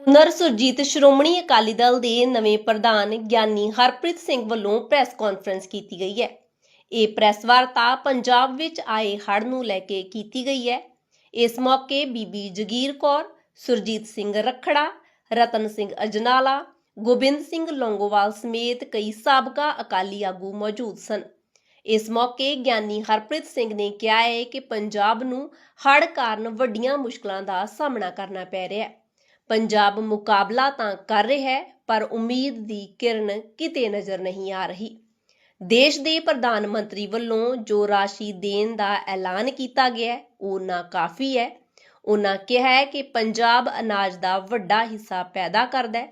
ਪੁਨਰ ਸੁਰਜੀਤ ਸ਼੍ਰੋਮਣੀ ਅਕਾਲੀ ਦਲ ਦੇ ਨਵੇਂ ਪ੍ਰਧਾਨ ਗਿਆਨੀ ਹਰਪ੍ਰੀਤ ਸਿੰਘ ਵੱਲੋਂ ਪ੍ਰੈਸ ਕਾਨਫਰੰਸ ਕੀਤੀ ਗਈ ਹੈ। ਇਹ ਪ੍ਰੈਸ ਵਾਰਤਾ ਪੰਜਾਬ ਵਿੱਚ ਆਏ ਹੜ੍ਹ ਨੂੰ ਲੈ ਕੇ ਕੀਤੀ ਗਈ ਹੈ। ਇਸ ਮੌਕੇ ਬੀਬੀ ਜਗੀਰ ਕੌਰ, ਸੁਰਜੀਤ ਸਿੰਘ ਰਖੜਾ, ਰਤਨ ਸਿੰਘ ਅਜਨਾਲਾ, ਗੋਬਿੰਦ ਸਿੰਘ ਲੌਂਗੋਵਾਲ ਸਮੇਤ ਕਈ ਸਾਬਕਾ ਅਕਾਲੀ ਆਗੂ ਮੌਜੂਦ ਸਨ। ਇਸ ਮੌਕੇ ਗਿਆਨੀ ਹਰਪ੍ਰੀਤ ਸਿੰਘ ਨੇ ਕਿਹਾ ਹੈ ਕਿ ਪੰਜਾਬ ਨੂੰ ਹੜ੍ਹ ਕਾਰਨ ਵੱਡੀਆਂ ਮੁਸ਼ਕਲਾਂ ਦਾ ਸਾਹਮਣਾ ਕਰਨਾ ਪੈ ਰਿਹਾ ਹੈ। ਪੰਜਾਬ ਮੁਕਾਬਲਾ ਤਾਂ ਕਰ ਰਿਹਾ ਹੈ, ਪਰ ਉਮੀਦ ਦੀ ਕਿਰਨ ਕਿਤੇ ਨਜ਼ਰ ਨਹੀਂ ਆ ਰਹੀ। ਦੇਸ਼ ਦੇ ਪ੍ਰਧਾਨ ਮੰਤਰੀ ਵੱਲੋਂ ਜੋ ਰਾਸ਼ੀ ਦੇਣ ਦਾ ਐਲਾਨ ਕੀਤਾ ਗਿਆ ਉਹ ਨਾ ਕਾਫੀ ਹੈ। ਉਹਨਾਂ ਕਿਹਾ ਹੈ ਕਿ ਪੰਜਾਬ ਅਨਾਜ ਦਾ ਵੱਡਾ ਹਿੱਸਾ ਪੈਦਾ ਕਰਦਾ ਹੈ।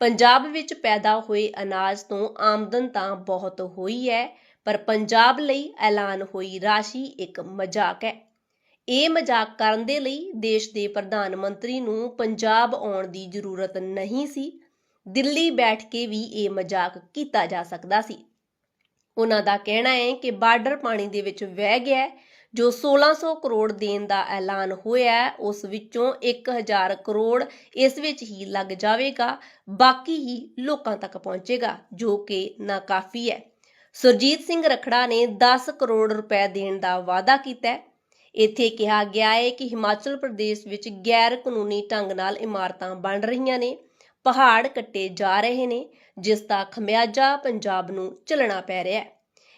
ਪੰਜਾਬ ਵਿੱਚ ਪੈਦਾ ਹੋਏ ਅਨਾਜ ਤੋਂ ਆਮਦਨ ਤਾਂ ਬਹੁਤ ਹੋਈ ਹੈ, ਪਰ ਪੰਜਾਬ ਲਈ ਐਲਾਨ ਹੋਈ ਰਾਸ਼ੀ ਇੱਕ ਮਜ਼ਾਕ ਹੈ। ਇਹ ਮਜ਼ਾਕ ਕਰਨ ਦੇ ਲਈ ਦੇਸ਼ ਦੇ ਪ੍ਰਧਾਨ ਮੰਤਰੀ ਨੂੰ ਪੰਜਾਬ ਆਉਣ ਦੀ ਜ਼ਰੂਰਤ ਨਹੀਂ ਸੀ। ਦਿੱਲੀ ਬੈਠ ਕੇ ਵੀ ਇਹ ਮਜ਼ਾਕ ਕੀਤਾ ਜਾ ਸਕਦਾ ਸੀ। ਉਹਨਾਂ ਦਾ ਕਹਿਣਾ ਹੈ ਕਿ ਬਾਰਡਰ ਪਾਣੀ ਦੇ ਵਿੱਚ ਵਹਿ ਗਿਆ ਹੈ, ਜੋ 1600 ਕਰੋੜ ਦੇਣ ਦਾ ਐਲਾਨ ਹੋਇਆ ਉਸ ਵਿੱਚੋਂ 1000 ਕਰੋੜ ਇਸ ਵਿੱਚ ਹੀ ਲੱਗ ਜਾਵੇਗਾ, ਬਾਕੀ ਹੀ ਲੋਕਾਂ ਤੱਕ ਪਹੁੰਚੇਗਾ, ਜੋ ਕਿ ਨਾਕਾਫੀ ਹੈ। ਸੁਰਜੀਤ ਸਿੰਘ ਰਖੜਾ ਨੇ 10 ਕਰੋੜ ਰੁਪਏ ਦੇਣ ਦਾ ਵਾਅਦਾ ਕੀਤਾ ਹੈ। ਇੱਥੇ ਕਿਹਾ ਗਿਆ ਹੈ ਕਿ ਹਿਮਾਚਲ ਪ੍ਰਦੇਸ਼ ਵਿੱਚ ਗੈਰ ਕਾਨੂੰਨੀ ਢੰਗ ਨਾਲ ਇਮਾਰਤਾਂ ਬਣ ਰਹੀਆਂ ਨੇ, ਪਹਾੜ ਕੱਟੇ ਜਾ ਰਹੇ ਨੇ, ਜਿਸ ਦਾ ਖਮਿਆਜਾ ਪੰਜਾਬ ਨੂੰ ਝੱਲਣਾ ਪੈ ਰਿਹਾ ਹੈ।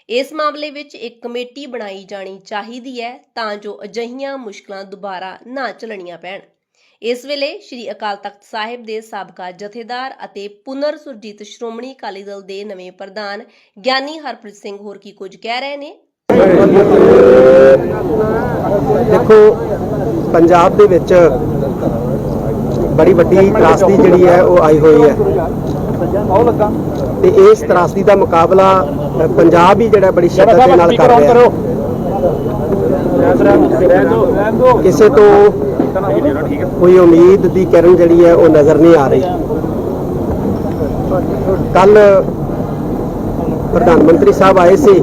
ਇਸ ਮਾਮਲੇ ਵਿੱਚ ਇੱਕ ਕਮੇਟੀ ਬਣਾਈ ਜਾਣੀ ਚਾਹੀਦੀ ਹੈ ਤਾਂ ਜੋ ਅਜਿਹੀਆਂ ਮੁਸ਼ਕਲਾਂ ਦੁਬਾਰਾ ਨਾ ਝੱਲਣੀਆਂ ਪੈਣ। ਇਸ ਵੇਲੇ ਸ੍ਰੀ ਅਕਾਲ ਤਖਤ ਸਾਹਿਬ ਦੇ ਸਾਬਕਾ ਜਥੇਦਾਰ ਅਤੇ ਪੁਨਰ ਸੁਰਜੀਤ ਸ਼੍ਰੋਮਣੀ ਅਕਾਲੀ ਦਲ ਦੇ ਨਵੇਂ ਪ੍ਰਧਾਨ ਗਿਆਨੀ ਹਰਪ੍ਰੀਤ ਸਿੰਘ ਹੋਰ ਕੀ ਕੁਝ ਕਹਿ ਰਹੇ ਨੇ। ਦੇਖੋ, ਪੰਜਾਬ ਦੇ ਵਿੱਚ ਬੜੀ ਵੱਡੀ ਤਰਾਸਦੀ ਜਿਹੜੀ ਹੈ, ਉਹ ਆਈ ਹੋਈ ਹੈ। ਤੇ ਇਸ ਤਰਾਸਦੀ ਦਾ ਮੁਕਾਬਲਾ ਪੰਜਾਬ ਹੀ ਜਿਹੜਾ ਬੜੀ ਸ਼ਿੱਦਤ ਦੇ ਨਾਲ ਕਰ ਰਿਹਾ ਹੈ। ਕਿਸੇ ਤੋਂ ਕੋਈ ਉਮੀਦ ਦੀ ਕਿਰਨ ਜਿਹੜੀ ਹੈ, ਉਹ ਨਜ਼ਰ ਨਹੀਂ ਆ ਰਹੀ। ਕੱਲ ਪ੍ਰਧਾਨ ਮੰਤਰੀ ਸਾਹਿਬ ਆਏ ਸੀ।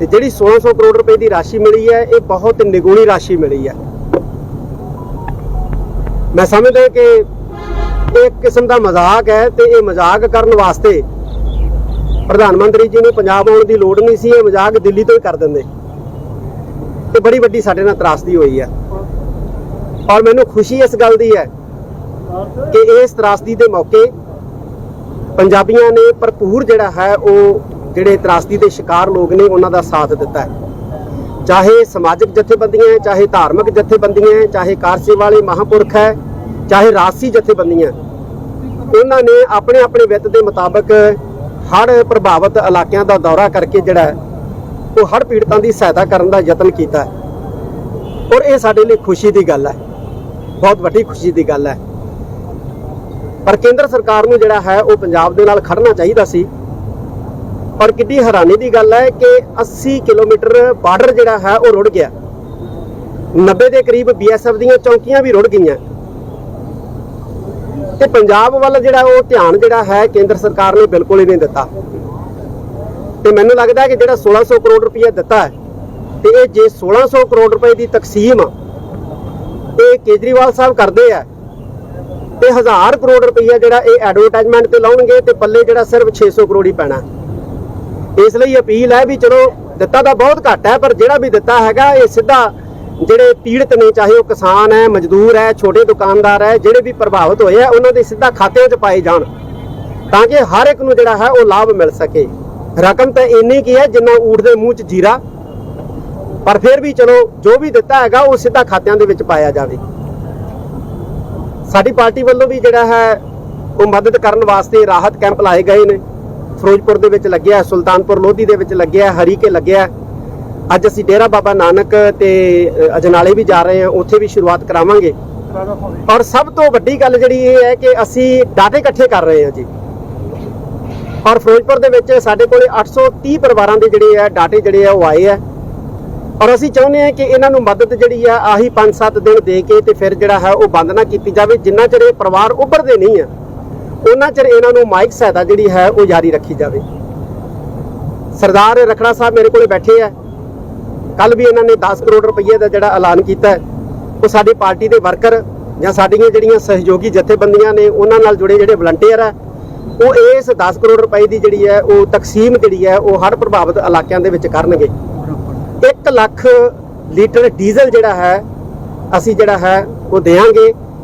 ਤੇ ਜਿਹੜੀ 1600 ਕਰੋੜ ਰੁਪਏ ਦੀ ਰਾਸ਼ੀ ਮਿਲੀ ਹੈ, ਇਹ ਬਹੁਤ ਨਿਗੂਣੀ ਰਾਸ਼ੀ ਮਿਲੀ ਹੈ। ਮੈਂ ਸਮਝਦਾ ਕਿ ਇੱਕ ਕਿਸਮ ਦਾ ਮਜ਼ਾਕ ਹੈ ਤੇ ਇਹ ਮਜ਼ਾਕ ਕਰਨ ਵਾਸਤੇ ਪ੍ਰਧਾਨ ਮੰਤਰੀ ਜੀ ਨੂੰ ਪੰਜਾਬ ਆਉਣ ਦੀ ਲੋੜ ਨਹੀਂ ਸੀ, ਇਹ ਮਜ਼ਾਕ ਦਿੱਲੀ ਤੋਂ ਹੀ ਕਰ ਦਿੰਦੇ। ਤੇ ਬੜੀ ਵੱਡੀ ਸਾਡੇ ਨਾਲ ਤਰਾਸਦੀ ਹੋਈ ਹੈ। ਔਰ ਮੈਨੂੰ ਖੁਸ਼ੀ ਇਸ ਗੱਲ ਦੀ ਹੈ ਕਿ ਇਸ ਤਰਾਸਦੀ ਦੇ ਮੌਕੇ ਪੰਜਾਬੀਆਂ ਨੇ ਭਰਪੂਰ ਜਿਹੜਾ ਹੈ, ਉਹ ਜਿਹੜੇ ਤਰਾਸਦੀ ਦੇ ਸ਼ਿਕਾਰ ਲੋਕ ਨੇ, ਉਹਨਾਂ ਦਾ ਸਾਥ ਦਿੱਤਾ ਹੈ। ਚਾਹੇ ਸਮਾਜਿਕ ਜਥੇਬੰਦੀਆਂ ਹੈ, ਚਾਹੇ ਧਾਰਮਿਕ ਜਥੇਬੰਦੀਆਂ ਹੈ, ਚਾਹੇ ਕਾਰਸੇ ਵਾਲੇ ਮਹਾਪੁਰਖ ਹੈ, ਚਾਹੇ ਰਾਜਸੀ ਜਥੇਬੰਦੀਆਂ ਉਹਨਾਂ ਨੇ ਆਪਣੇ ਆਪਣੇ ਵਿੱਤ ਦੇ ਮੁਤਾਬਕ ਹੜ੍ਹ ਪ੍ਰਭਾਵਿਤ ਇਲਾਕਿਆਂ ਦਾ ਦੌਰਾ ਕਰਕੇ ਜਿਹੜਾ ਉਹ ਹੜ੍ਹ ਪੀੜਤਾਂ ਦੀ ਸਹਾਇਤਾ ਕਰਨ ਦਾ ਯਤਨ ਕੀਤਾ ਔਰ ਇਹ ਸਾਡੇ ਲਈ ਖੁਸ਼ੀ ਦੀ ਗੱਲ ਹੈ। ਬਹੁਤ ਵੱਡੀ ਖੁਸ਼ੀ ਦੀ ਗੱਲ ਹੈ। ਪਰ ਕੇਂਦਰ ਸਰਕਾਰ ਨੂੰ ਜਿਹੜਾ ਹੈ, ਉਹ ਪੰਜਾਬ ਦੇ ਨਾਲ ਖੜਨਾ ਚਾਹੀਦਾ ਸੀ। ਔਰ ਕਿੰਨੀ ਹੈਰਾਨੀ ਦੀ ਗੱਲ ਹੈ ਕਿ 80 ਕਿਲੋਮੀਟਰ ਬਾਰਡਰ ਜਿਹੜਾ ਹੈ ਉਹ ਰੁੜ ਗਿਆ। 90 ਦੇ ਕਰੀਬ ਬੀਐਸਐਫ ਦੀਆਂ ਚੌਕੀਆਂ ਵੀ ਰੁੜ ਗਈਆਂ। ਤੇ ਪੰਜਾਬ ਵੱਲ ਜਿਹੜਾ ਉਹ ਧਿਆਨ ਜਿਹੜਾ ਹੈ ਕੇਂਦਰ ਸਰਕਾਰ ਨੇ ਬਿਲਕੁਲ ਹੀ ਨਹੀਂ ਦਿੱਤਾ। ਤੇ ਮੈਨੂੰ ਲੱਗਦਾ ਕਿ ਜਿਹੜਾ 1600 ਕਰੋੜ ਰੁਪਏ ਦਿੱਤਾ ਹੈ, ਤੇ ਇਹ ਜੇ 1600 ਕਰੋੜ ਰੁਪਏ ਦੀ ਤਕਸੀਮ ਇਹ ਕੇਜਰੀਵਾਲ ਸਾਹਿਬ ਕਰਦੇ ਆ, ਤੇ 1000 ਕਰੋੜ ਰੁਪਈਆ ਜਿਹੜਾ ਇਹ ਐਡਵਰਟਾਈਜ਼ਮੈਂਟ ਤੇ ਲਾਉਣਗੇ ਤੇ ਪੱਲੇ ਜਿਹੜਾ ਸਿਰਫ 600 ਕਰੋੜ ਹੀ ਪੈਣਾ। ਇਸ ਲਈ ਅਪੀਲ ਹੈ ਵੀ ਚਲੋ ਦਿੱਤਾ ਤਾਂ ਬਹੁਤ ਘੱਟ ਹੈ, ਪਰ ਜਿਹੜਾ ਵੀ ਦਿੱਤਾ ਹੈਗਾ, ਇਹ ਸਿੱਧਾ ਜਿਹੜੇ ਪੀੜਤ ਨੇ, ਚਾਹੇ ਉਹ ਕਿਸਾਨ ਹੈ, ਮਜ਼ਦੂਰ ਹੈ, ਛੋਟੇ ਦੁਕਾਨਦਾਰ ਹੈ, ਜਿਹੜੇ ਵੀ ਪ੍ਰਭਾਵਿਤ ਹੋਏ ਆ, ਉਹਨਾਂ ਦੇ ਸਿੱਧਾ ਖਾਤਿਆਂ 'ਚ ਪਾਏ ਜਾਣ ਤਾਂ ਕਿ ਹਰ ਇੱਕ ਨੂੰ ਜਿਹੜਾ ਹੈ, ਉਹ ਲਾਭ ਮਿਲ ਸਕੇ। ਰਕਮ ਤਾਂ ਇੰਨੀ ਕੀ ਹੈ ਜਿੰਨਾ ਊਠ ਦੇ ਮੂੰਹ 'ਚ ਜੀਰਾ, ਪਰ ਫਿਰ ਵੀ ਚਲੋ ਜੋ ਵੀ ਦਿੱਤਾ ਹੈਗਾ, ਉਹ ਸਿੱਧਾ ਖਾਤਿਆਂ ਦੇ ਵਿੱਚ ਪਾਇਆ ਜਾਵੇ। ਸਾਡੀ ਪਾਰਟੀ ਵੱਲੋਂ ਵੀ ਜਿਹੜਾ ਹੈ, ਉਹ ਮਦਦ ਕਰਨ ਵਾਸਤੇ ਰਾਹਤ ਕੈਂਪ ਲਾਏ ਗਏ ਨੇ। ਫਿਰੋਜ਼ਪੁਰ ਦੇ ਵਿੱਚ ਲੱਗਿਆ ਸੁਲਤਾਨਪੁਰ ਲੋਧੀ ਦੇ ਵਿੱਚ ਲੱਗਿਆ ਹੈ, ਹਰੀਕੇ ਲੱਗਿਆ। ਅੱਜ ਅਸੀਂ ਡੇਰਾ ਬਾਬਾ ਨਾਨਕ ਤੇ ਅਜਨਾਲੇ ਵੀ ਜਾ ਰਹੇ ਹਾਂ ਉੱਥੇ ਵੀ ਸ਼ੁਰੂਆਤ ਕਰਾਵਾਂਗੇ। ਔਰ ਸਭ ਤੋਂ ਵੱਡੀ ਗੱਲ ਜਿਹੜੀ ਇਹ ਹੈ ਕਿ ਅਸੀਂ ਡਾਟੇ ਇਕੱਠੇ ਕਰ ਰਹੇ ਹਾਂ ਜੀ। ਔਰ ਫਿਰੋਜ਼ਪੁਰ ਦੇ ਵਿੱਚ ਸਾਡੇ ਕੋਲੇ 830 ਪਰਿਵਾਰਾਂ ਦੇ ਜਿਹੜੇ ਆ ਡਾਟੇ ਜਿਹੜੇ ਆ ਉਹ ਆਏ ਆ। ਔਰ ਅਸੀਂ ਚਾਹੁੰਦੇ ਹਾਂ ਕਿ ਇਹਨਾਂ ਨੂੰ ਮਦਦ ਜਿਹੜੀ ਆ ਆਹੀ 5-7 ਦਿਨ ਦੇ ਕੇ ਤੇ ਫਿਰ ਜਿਹੜਾ ਹੈ ਉਹ ਬੰਦ ਨਾ ਕੀਤੀ ਜਾਵੇ। ਜਿੰਨਾ ਚਿਰ ਇਹ ਪਰਿਵਾਰ ਉੱਭਰਦੇ ਨਹੀਂ ਆ ਉਹਨਾਂ ਚਿਰ ਇਹਨਾਂ ਨੂੰ ਮਾਈਕ ਸਹਾਇਤਾ ਜਿਹੜੀ ਹੈ ਉਹ ਜਾਰੀ ਰੱਖੀ ਜਾਵੇ। ਸਰਦਾਰ ਰਖੜਾ ਸਾਹਿਬ ਮੇਰੇ ਕੋਲੇ ਬੈਠੇ ਆ। ਕੱਲ ਵੀ ਇਹਨਾਂ ਨੇ 10 ਕਰੋੜ ਰੁਪਏ ਦਾ ਜਿਹੜਾ ਐਲਾਨ ਕੀਤਾ ਉਹ ਸਾਡੀ ਪਾਰਟੀ ਦੇ ਵਰਕਰ ਜਾਂ ਸਾਡੀਆਂ ਜਿਹੜੀਆਂ ਸਹਿਯੋਗੀ ਜਥੇਬੰਦੀਆਂ ਨੇ, ਉਹਨਾਂ ਨਾਲ ਜੁੜੇ ਜਿਹੜੇ ਵਲੰਟੀਅਰ ਆ, ਉਹ ਇਸ 10 ਕਰੋੜ ਰੁਪਏ ਦੀ ਜਿਹੜੀ ਹੈ, ਉਹ ਤਕਸੀਮ ਜਿਹੜੀ ਹੈ, ਉਹ ਹਰ ਪ੍ਰਭਾਵਿਤ ਇਲਾਕਿਆਂ ਦੇ ਵਿੱਚ ਕਰਨਗੇ। 1 ਲੱਖ ਲੀਟਰ ਡੀਜ਼ਲ ਜਿਹੜਾ ਹੈ, ਅਸੀਂ ਜਿਹੜਾ ਹੈ, ਉਹ ਦੇਵਾਂਗੇ।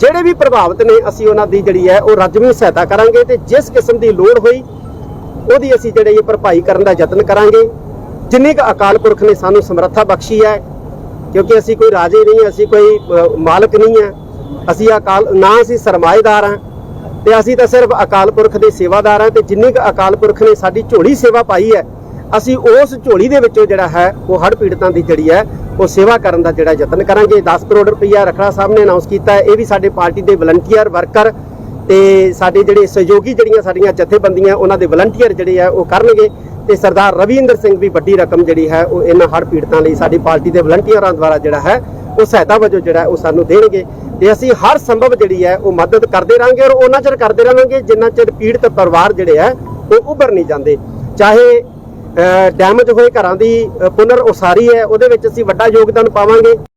ਜਿਹੜੇ ਵੀ ਪ੍ਰਭਾਵਿਤ ਨੇ, ਅਸੀਂ ਉਹਨਾਂ ਦੀ ਜਿਹੜੀ ਹੈ, ਉਹ ਰਜਮੀ ਸਹਾਇਤਾ ਕਰਾਂਗੇ ਤੇ ਜਿਸ ਕਿਸਮ ਦੀ ਲੋੜ ਹੋਈ, ਉਹਦੀ ਅਸੀਂ ਜਿਹੜੇ ਇਹ ਭਰਪਾਈ ਕਰਨ ਦਾ ਯਤਨ ਕਰਾਂਗੇ। ਜਿੰਨੀ ਕੁ ਅਕਾਲ ਪੁਰਖ ਨੇ ਸਾਨੂੰ ਸਮਰੱਥਾ ਬਖਸ਼ੀ ਹੈ, ਕਿਉਂਕਿ ਅਸੀਂ ਕੋਈ ਰਾਜੇ ਨਹੀਂ, ਅਸੀਂ ਕੋਈ ਮਾਲਕ ਨਹੀਂ ਹੈ। ਅਸੀਂ ਅਕਾਲ, ਨਾ ਅਸੀਂ ਸਰਮਾਏਦਾਰ ਹਾਂ ਤੇ ਅਸੀਂ ਤਾਂ ਸਿਰਫ ਅਕਾਲ ਪੁਰਖ ਦੇ ਸੇਵਾਦਾਰ ਹਾਂ ਤੇ ਜਿੰਨੀ ਕੁ ਅਕਾਲ ਪੁਰਖ ਨੇ ਸਾਡੀ ਝੋਲੀ ਸੇਵਾ ਪਾਈ ਹੈ, ਅਸੀਂ ਉਸ ਝੋਲੀ ਦੇ ਵਿੱਚੋਂ ਜਿਹੜਾ ਹੈ, ਉਹ ਹੜ੍ਹ ਪੀੜਤਾਂ ਦੀ ਜਿਹੜੀ ਹੈ ਉਹ ਸੇਵਾ ਕਰਨ ਦਾ ਜਿਹੜਾ ਯਤਨ ਕਰਾਂਗੇ। 10 ਕਰੋੜ ਰੁਪਈਆ ਰਖੜਾ ਸਾਹਿਬ ਨੇ ਅਨਾਉਂਸ ਕੀਤਾ ਹੈ। ਇਹ ਵੀ ਸਾਡੇ ਪਾਰਟੀ ਦੇ ਵਲੰਟੀਅਰ ਵਰਕਰ ਤੇ ਸਾਡੇ ਜਿਹੜੇ ਸਹਿਯੋਗੀ ਜਿਹੜੀਆਂ ਸਾਡੀਆਂ ਜਥੇਬੰਦੀਆਂ, ਉਹਨਾਂ ਦੇ ਵਲੰਟੀਅਰ ਜਿਹੜੇ ਆ, ਉਹ ਕਰਨਗੇ। ਤੇ ਸਰਦਾਰ ਰਵਿੰਦਰ ਸਿੰਘ ਵੀ ਵੱਡੀ ਰਕਮ ਜਿਹੜੀ ਹੈ, ਉਹ ਇਹਨਾਂ ਹੜ੍ਹ ਪੀੜਤਾਂ ਲਈ ਸਾਡੀ ਪਾਰਟੀ ਦੇ ਵਲੰਟੀਅਰਾਂ ਦੁਆਰਾ ਜਿਹੜਾ ਹੈ, ਉਹ ਸਹਾਇਤਾ ਵਜੋਂ ਜਿਹੜਾ ਉਹ ਸਾਨੂੰ ਦੇਣਗੇ। ਤੇ ਅਸੀਂ ਹਰ ਸੰਭਵ ਜਿਹੜੀ ਹੈ, ਉਹ ਮਦਦ ਕਰਦੇ ਰਾਂਗੇ ਔਰ ਉਹਨਾਂ ਚਿਰ ਕਰਦੇ ਰਹਾਂਗੇ, ਜਿੰਨਾ ਚਿਰ ਪੀੜਤ ਪਰਿਵਾਰ ਜਿਹੜੇ ਆ ਉਹ ਉੱਭਰ ਨਹੀਂ ਜਾਂਦੇ। ਚਾਹੇ ਡੈਮੇਜ ਹੋਏ ਘਰਾਂ ਦੀ ਪੁਨਰ ਉਸਾਰੀ ਹੈ ਉਹਦੇ ਵਿੱਚ ਅਸੀਂ ਵੱਡਾ ਯੋਗਦਾਨ ਪਾਵਾਂਗੇ।